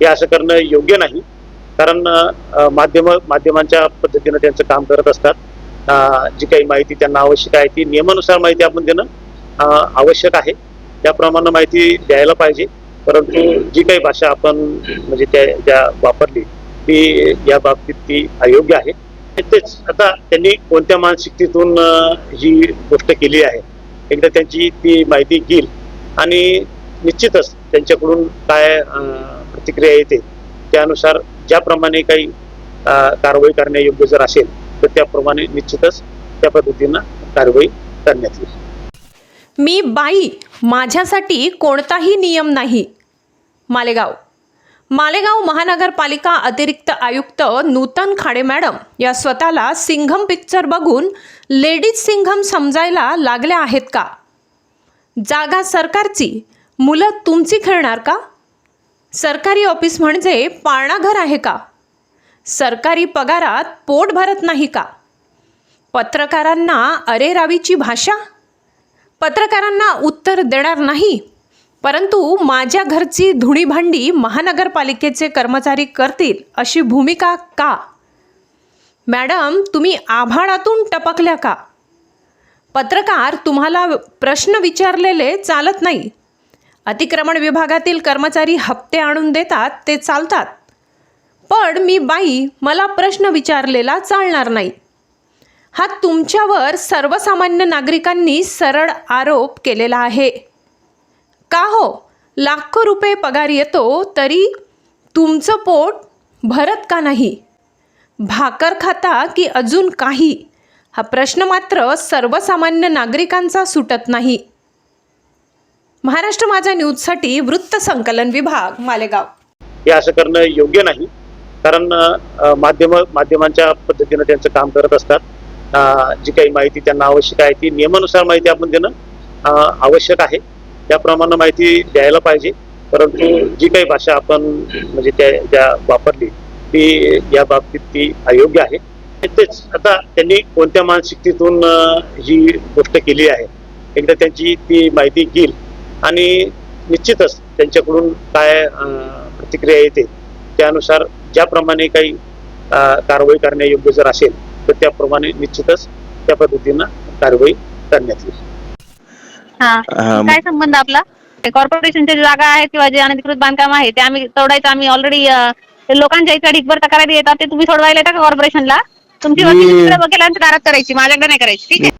हे असं करणं योग्य नाही. कारण माध्यम माध्यमांच्या पद्धतीनं त्यांचं काम करत असतात. जी काही माहिती त्यांना आवश्यक आहे ती नियमानुसार माहिती आपण देणं आवश्यक आहे. त्याप्रमाणे माहिती द्यायला पाहिजे. परंतु जी काही भाषा आपण म्हणजे त्या ज्या वापरली ती या बाबतीत ती अयोग्य आहे. तेच आता त्यांनी कोणत्या मानसिकतेतून ही गोष्ट केली आहे? एकदा त्यांची ती माहिती घेईल. आणि निश्चितच त्यांच्याकडून काय प्रतिक्रिया येते त्यानुसार ज्याप्रमाणे काही कारवाई करण्यायोग्य जर असेल तर त्याप्रमाणे निश्चितच त्या पद्धतीनं कारवाई करण्यात येईल. मी बाई माझ्यासाठी कोणताही नियम नाही. मालेगाव. मालेगाव महानगरपालिका अतिरिक्त आयुक्त नूतन खाडे मॅडम या स्वतःला सिंघम पिक्चर बघून लेडीज सिंघम समजायला लागल्या आहेत का? जागा सरकारची मुलं तुमची खेळणार का? सरकारी ऑफिस म्हणजे पाळणाघर आहे का? सरकारी पगारात पोट भरत नाही का? पत्रकारांना अरेरावीची भाषा? पत्रकारांना उत्तर देणार नाही? परंतु माझ्या घरची धुणीभांडी महानगरपालिकेचे कर्मचारी करतील अशी भूमिका का? मॅडम तुम्ही आभाळातून टपकल्या का? पत्रकार तुम्हाला प्रश्न विचारलेले चालत नाही. अतिक्रमण विभागातील कर्मचारी हप्ते आणून देतात ते चालतात. पण मी बाई मला प्रश्न विचारलेला चालणार नाही. हा तुमच्यावर सर्वसामान्य नागरिकांनी सरळ आरोप केलेला आहे. का हो? लाखो रुपये पगार येतो तरी तुमचं पोट भरत का नाही? भाकर खाता की अजून काही? हा प्रश्न मात्र सर्वसामान्य नागरिकांचा सुटत नाही. महाराष्ट्र माझ्या न्यूजसाठी वृत्त संकलन विभाग मालेगाव. हे असं करणं योग्य नाही. कारण माध्यम माध्यमांच्या पद्धतीनं त्यांचं काम करत असतात. जी काही माहिती त्यांना आवश्यक आहे ती नियमानुसार माहिती आपण देणं आवश्यक आहे. त्याप्रमाणे माहिती द्यायला पाहिजे. परंतु जी काही भाषा आपण म्हणजे त्या ज्या वापरली ती या बाबतीत ती अयोग्य आहे. तेच आता त्यांनी कोणत्या मानसिकतेतून ही गोष्ट केली आहे? एकदा त्यांची ती माहिती घेईल. आणि निश्चितच त्यांच्याकडून काय प्रतिक्रिया येते त्यानुसार ज्याप्रमाणे काही कारवाई करण्यायोग्य जर असेल तर त्याप्रमाणे निश्चितच त्या पद्धतीनं कारवाई करण्यात येईल. काय संबंध आपला? ते कॉर्पोरेशनच्या जागा आहेत किंवा जे अनधिकृत बांधकाम आहे ते आम्ही तोडायचं आम्ही ऑलरेडी लोकांच्या इकडे ढिगभर तक्रारी येतात ते तुम्ही सोडवायला येता का कॉर्पोरेशनला तुमची मी- वकील तिकडे वकिलांच्या दारात करायची माझ्याकडे नाही करायची ठीक आहे?